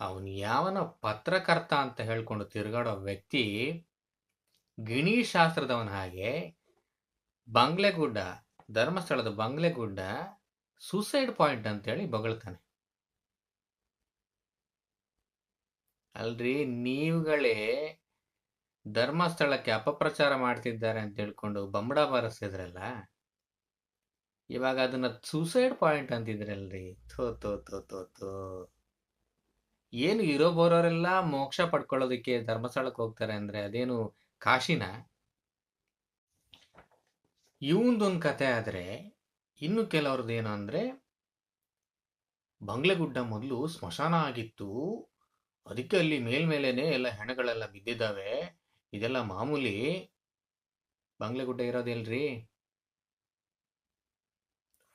ಅವನು ಯಾವನ ಪತ್ರಕರ್ತ ಅಂತ ಹೇಳ್ಕೊಂಡು ತಿರುಗಾಡೋ ವ್ಯಕ್ತಿ ಗಿಣಿ ಶಾಸ್ತ್ರದವನ ಹಾಗೆ ಬಂಗ್ಲೆಗುಡ್ಡ, ಧರ್ಮಸ್ಥಳದ ಬಂಗ್ಲೆಗುಡ್ಡ ಸೂಸೈಡ್ ಪಾಯಿಂಟ್ ಅಂತೇಳಿ ಬೊಗಳ್ತಾನೆ. ಅಲ್ರಿ, ನೀವುಗಳೇ ಧರ್ಮಸ್ಥಳಕ್ಕೆ ಅಪಪ್ರಚಾರ ಮಾಡ್ತಿದ್ದಾರೆ ಅಂತ ಹೇಳ್ಕೊಂಡು ಬಂಬಡ ಬಾರಿಸ್ತಿದ್ರಲ್ಲ? ಇವಾಗ ಅದನ್ನ ಸೂಸೈಡ್ ಪಾಯಿಂಟ್ ಅಂತಿದ್ರಲ್ರಿ. ಥೋ ಥೋ ಥೋ ಥೋ ಥೋ. ಏನು ಇರೋ ಬರೋರೆಲ್ಲ ಮೋಕ್ಷ ಪಡ್ಕೊಳ್ಳೋದಕ್ಕೆ ಧರ್ಮಸ್ಥಳಕ್ಕೆ ಹೋಗ್ತಾರೆ ಅಂದ್ರೆ ಅದೇನು ಕಾಶಿನ? ಇವಂದೊಂದು ಕತೆ ಆದ್ರೆ ಇನ್ನು ಕೆಲವ್ರದ್ದು ಏನು ಅಂದ್ರೆ ಬಂಗ್ಲೆಗುಡ್ಡ ಮೊದಲು ಸ್ಮಶಾನ ಆಗಿತ್ತು. ಅದಕ್ಕೆ ಅಲ್ಲಿ ಮೇಲ್ಮೇಲೇನೆ ಎಲ್ಲ ಹೆಣಗಳೆಲ್ಲ ಬಿದ್ದಿದ್ದಾವೆ. ಇದೆಲ್ಲ ಮಾಮೂಲಿ ಬಂಗ್ಲೆಗುಡ್ಡ ಇರೋದಿಲ್ರಿ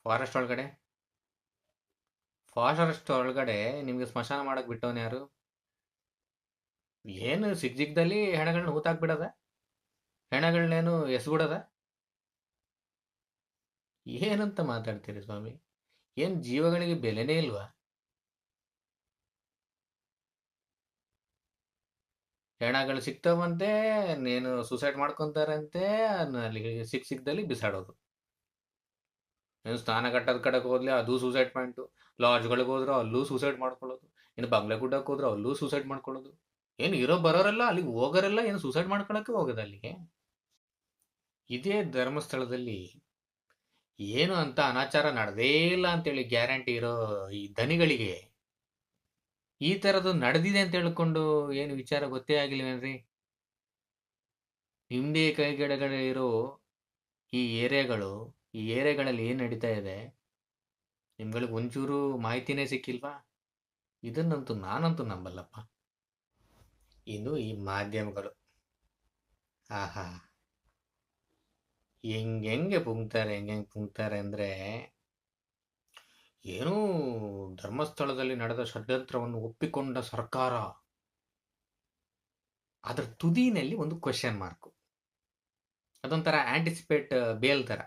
ಫಾರೆಸ್ಟ್ ಒಳಗಡೆ? ಫಾರೆಸ್ಟ್ ಒಳಗಡೆ ನಿಮ್ಗೆ ಸ್ಮಶಾನ ಮಾಡಕ್ ಬಿಟ್ಟವನ್ ಯಾರು? ಏನು ಸಿಗ್ ಸಿಕ್ದಲ್ಲಿ ಹೆಣಗಳನ್ನ ಹೂತಾಕ್ಬಿಡದ? ಹೆಣಗಳನ್ನೇನು ಎಸ್ಬಿಡದ? ಏನಂತ ಮಾತಾಡ್ತೀರಿ ಸ್ವಾಮಿ? ಏನ್ ಜೀವಗಳಿಗೆ ಬೆಲೆನೇ ಇಲ್ವಾ? ಹೆಣಗಳು ಸಿಗ್ತಾವಂತೆ, ನೀನು ಸೂಸೈಡ್ ಮಾಡ್ಕೊಂತಾರಂತೆ ಅಲ್ಲಿ ಸಿಕ್ ಸಿಕ್ದಲ್ಲಿ ಬಿಸಾಡೋದು. ಏನು ಸ್ನಾನ ಕಟ್ಟದ ಕಡೆಗೆ ಹೋದ್ಲೆ ಅದು ಸೂಸೈಡ್ ಪಾಯಿಂಟು ಲಾಡ್ಜ್ಗಳಿಗೆ ಹೋದ್ರೆ ಅಲ್ಲೂ ಸೂಸೈಡ್ ಮಾಡ್ಕೊಳ್ಳೋದು. ಇನ್ನು ಬಂಗ್ಲೆಗುಡ್ಡಕ್ಕೆ ಹೋದ್ರೆ ಅಲ್ಲೂ ಸೂಸೈಡ್ ಮಾಡ್ಕೊಳ್ಳೋದು. ಏನು ಇರೋ ಬರೋರೆಲ್ಲ ಅಲ್ಲಿಗೆ ಹೋಗೋರೆಲ್ಲ ಏನು ಸೂಸೈಡ್ ಮಾಡ್ಕೊಳಕ್ಕೆ ಹೋಗೋದು ಅಲ್ಲಿಗೆ? ಇದೇ ಧರ್ಮಸ್ಥಳದಲ್ಲಿ ಏನು ಅಂತ ಅನಾಚಾರ ನಡೆದೇ ಇಲ್ಲ ಅಂತೇಳಿ ಗ್ಯಾರಂಟಿ ಇರೋ ಈ ದನಿಗಳಿಗೆ ಈ ಥರದ್ದು ನಡೆದಿದೆ ಅಂತ ಹೇಳ್ಕೊಂಡು ಏನು ವಿಚಾರ ಗೊತ್ತೇ ಆಗಿಲ್ವೇನ್ರಿ? ನಿಮ್ಮದೇ ಕೈಗಡೆಗಡೆ ಇರೋ ಈ ಏರಿಯಾಗಳು ಈ ಏರಿಯಾಗಳಲ್ಲಿ ಏನು ನಡೀತಾ ಇದೆ? ನಿಮ್ಗಳಿಗೆ ಒಂಚೂರು ಮಾಹಿತಿನೇ ಸಿಕ್ಕಿಲ್ವಾ? ಇದನ್ನಂತೂ ನಾನಂತೂ ನಂಬಲ್ಲಪ್ಪ. ಇನ್ನು ಈ ಮಾಧ್ಯಮಗಳು. ಆಹಾ. ಹೆಂಗ್ ಹೆಂಗೆ ಹೆಂಗೆಂಗೆ ಹೆಂಗೆ ಪುಂಗ್ತಾರೆ ಅಂದರೆ ಏನೂ ಧರ್ಮಸ್ಥಳದಲ್ಲಿ ನಡೆದ ಷಡ್ಯಂತ್ರವನ್ನು ಒಪ್ಪಿಕೊಂಡ ಸರ್ಕಾರ ಅದರ ತುದಿನಲ್ಲಿ ಒಂದು ಕ್ವೆಶನ್ ಮಾರ್ಕು ಅದೊಂಥರ ಆಂಟಿಸಿಪೇಟ್ ಬೇಲ್ ಥರ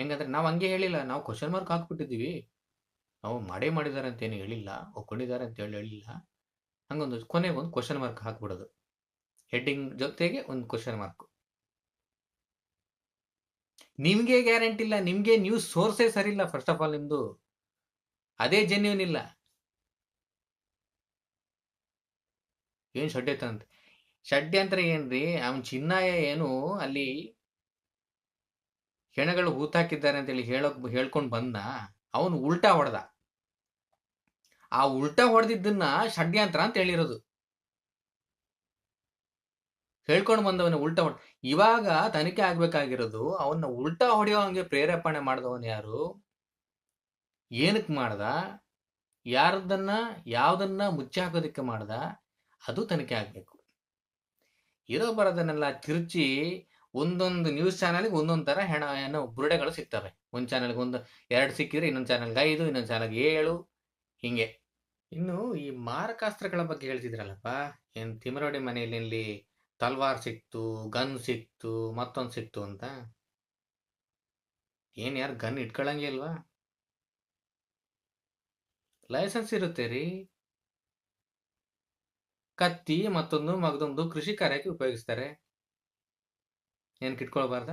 ಹೆಂಗಂದ್ರೆ ನಾವು ಹಂಗೆ ಹೇಳಿಲ್ಲ, ನಾವು ಕ್ವಶನ್ ಮಾರ್ಕ್ ಹಾಕ್ಬಿಟ್ಟಿದ್ದೀವಿ. ನಾವು ಮಾಡೇ ಮಾಡಿದ್ದಾರೆ ಅಂತ ಏನು ಹೇಳಿಲ್ಲ, ಒಪ್ಕೊಂಡಿದ್ದಾರೆ ಅಂತ ಹೇಳಿ ಹೇಳಿಲ್ಲ. ಹಂಗೊಂದು ಕೊನೆಗೆ ಒಂದು ಕ್ವಶನ್ ಮಾರ್ಕ್ ಹಾಕ್ಬಿಡೋದು. ಹೆಡ್ಡಿಂಗ್ ಜೊತೆಗೆ ಒಂದು ಕ್ವಶನ್ ಮಾರ್ಕ್ ನಿಮ್ಗೆ ಗ್ಯಾರಂಟಿ ಇಲ್ಲ, ನಿಮ್ಗೆ ನ್ಯೂಸ್ ಸೋರ್ಸೇ ಸರಿ ಇಲ್ಲ ಫಸ್ಟ್ ಆಫ್ ಆಲ್ ನಿಮ್ದು. ಅದೇ ಜೆನ್ಯೂನ್ ಇಲ್ಲ. ಏನ್ ಷಡ್ಯಂತ್ರ ಅಂತ? ಏನ್ರಿ? ಅವನ್ ಚಿನ್ನಾಯ ಏನು ಅಲ್ಲಿ ಹೆಣಗಳು ಹೂತಾಕಿದ್ದಾರೆ ಅಂತೇಳಿ ಹೇಳೋಕ್ ಹೇಳ್ಕೊಂಡು ಬಂದ ಅವನು ಉಲ್ಟಾ ಹೊಡೆದ. ಆ ಉಲ್ಟಾ ಹೊಡೆದಿದ್ದನ್ನ ಷಡ್ಯಂತ್ರ ಅಂತ ಹೇಳಿರೋದು. ಹೇಳ್ಕೊಂಡು ಬಂದವನ ಉಲ್ಟಾ ಹೊಡ್, ಇವಾಗ ತನಿಖೆ ಆಗ್ಬೇಕಾಗಿರೋದು ಅವನ್ನ ಉಲ್ಟಾ ಹೊಡೆಯೋ ಹಂಗೆ ಪ್ರೇರೇಪಣೆ ಮಾಡಿದವನು ಯಾರು? ಏನಕ್ಕೆ ಮಾಡ್ದ? ಯಾರದನ್ನ ಯಾವ್ದನ್ನ ಮುಚ್ಚಿ ಹಾಕೋದಕ್ಕೆ ಮಾಡ್ದ? ಅದು ತನಿಖೆ ಆಗ್ಬೇಕು. ಇರೋ ಬರೋದನ್ನೆಲ್ಲ ತಿರುಚಿ ಒಂದೊಂದು ನ್ಯೂಸ್ ಚಾನಲ್ಗೆ ಒಂದೊಂದು ಥರ ಹೆಣ ಏನೋ ಬುರುಡೆಗಳು ಸಿಗ್ತವೆ. ಒಂದು ಚಾನಲ್ಗೆ ಒಂದು ಎರಡು ಸಿಕ್ಕಿದ್ರೆ ಇನ್ನೊಂದು ಚಾನಲ್ಗೆ ಐದು, ಇನ್ನೊಂದು ಚಾನಲ್ಗೆ ಏಳು, ಹಿಂಗೆ. ಇನ್ನು ಈ ಮಾರಕಾಸ್ತ್ರಗಳ ಬಗ್ಗೆ ಹೇಳ್ತಿದ್ರಲ್ಲಪ್ಪ, ಏನು ತಿಮರೋಡಿ ಮನೆಯಲ್ಲಿ ತಲ್ವಾರ್ ಸಿಕ್ತು, ಗನ್ ಸಿಕ್ತು, ಮತ್ತೊಂದು ಸಿಕ್ತು ಅಂತ? ಏನ್ ಯಾರು ಗನ್ ಇಟ್ಕೊಳಂಗೆ ಇಲ್ವಾ? ಲೈಸೆನ್ಸ್ ಇರುತ್ತೆ ರೀ. ಕತ್ತಿ ಮತ್ತೊಂದು ಮಗದೊಂದು ಕೃಷಿ ಕಾರ್ಯಕ್ಕೆ ಉಪಯೋಗಿಸ್ತಾರೆ. ಏನ್ ಕಿಟ್ಕೊಳ್ಬಾರ್ದ?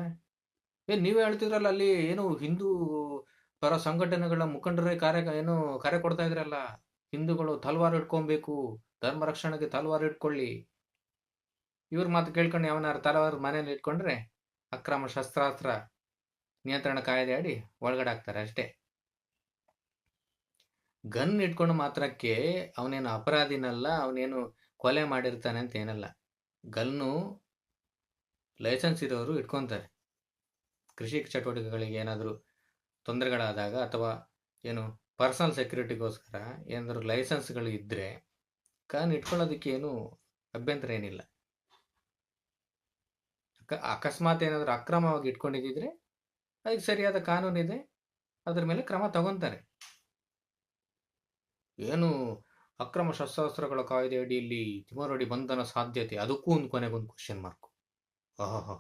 ಏನ್ ನೀವೇ ಹೇಳ್ತಿದ್ರಲ್ಲ ಅಲ್ಲಿ ಏನು ಹಿಂದೂ ಪರ ಸಂಘಟನೆಗಳ ಮುಖಂಡರೇ ಕಾರ್ಯ ಏನು ಕಾರ್ಯ ಕೊಡ್ತಾ ಇದ್ರಲ್ಲ? ಹಿಂದೂಗಳು ತಲ್ವಾರ್ ಇಟ್ಕೊಬೇಕು, ಧರ್ಮ ರಕ್ಷಣೆಗೆ ತಲ್ವಾರ್ ಇಟ್ಕೊಳ್ಳಿ. ಇವ್ರ ಮಾತು ಕೇಳ್ಕೊಂಡು ಯಾವನಾರು ತಲವಾರ್ ಮನೇಲಿ ಇಟ್ಕೊಂಡ್ರೆ ಅಕ್ರಮ ಶಸ್ತ್ರಾಸ್ತ್ರ ನಿಯಂತ್ರಣ ಕಾಯ್ದೆ ಅಡಿ ಒಳಗಡೆ ಹಾಕ್ತಾರೆ ಅಷ್ಟೇ. ಗನ್ ಇಟ್ಕೊಂಡು ಮಾತ್ರಕ್ಕೆ ಅವನೇನು ಅಪರಾಧಿನಲ್ಲ, ಅವನೇನು ಕೊಲೆ ಮಾಡಿರ್ತಾನೆ ಅಂತ ಏನಲ್ಲ. ಗನ್ನು ಲೈಸೆನ್ಸ್ ಇರೋರು ಇಟ್ಕೊತಾರೆ. ಕೃಷಿ ಚಟುವಟಿಕೆಗಳಿಗೆ ಏನಾದರೂ ತೊಂದರೆಗಳಾದಾಗ ಅಥವಾ ಏನು ಪರ್ಸನಲ್ ಸೆಕ್ಯೂರಿಟಿಗೋಸ್ಕರ ಏನಾದರೂ ಲೈಸೆನ್ಸ್ಗಳು ಇದ್ದರೆ ಕಾನ್ ಇಟ್ಕೊಳ್ಳೋದಕ್ಕೆ ಏನು ಅಭ್ಯಂತರ ಏನಿಲ್ಲ. ಅಕ- ಅಕಸ್ಮಾತ್ ಏನಾದರೂ ಅಕ್ರಮವಾಗಿ ಇಟ್ಕೊಂಡಿದ್ದಿದ್ರೆ ಅದಕ್ಕೆ ಸರಿಯಾದ ಕಾನೂನಿದೆ ಅದ್ರ ಮೇಲೆ ಕ್ರಮ ತಗೊಂತಾರೆ. ಏನು ಅಕ್ರಮ ಶಸ್ತ್ರಾಸ್ತ್ರಗಳ ಕಾಯ್ದೆ ಅಡಿಯಲ್ಲಿ ತಿಮರಡಿ ಬಂಧನ ಸಾಧ್ಯತೆ, ಅದಕ್ಕೂ ಒಂದು ಕೊನೆಗೊಂದು ಕ್ವಶನ್ ಮಾರ್ಕ್ ಆಹಾ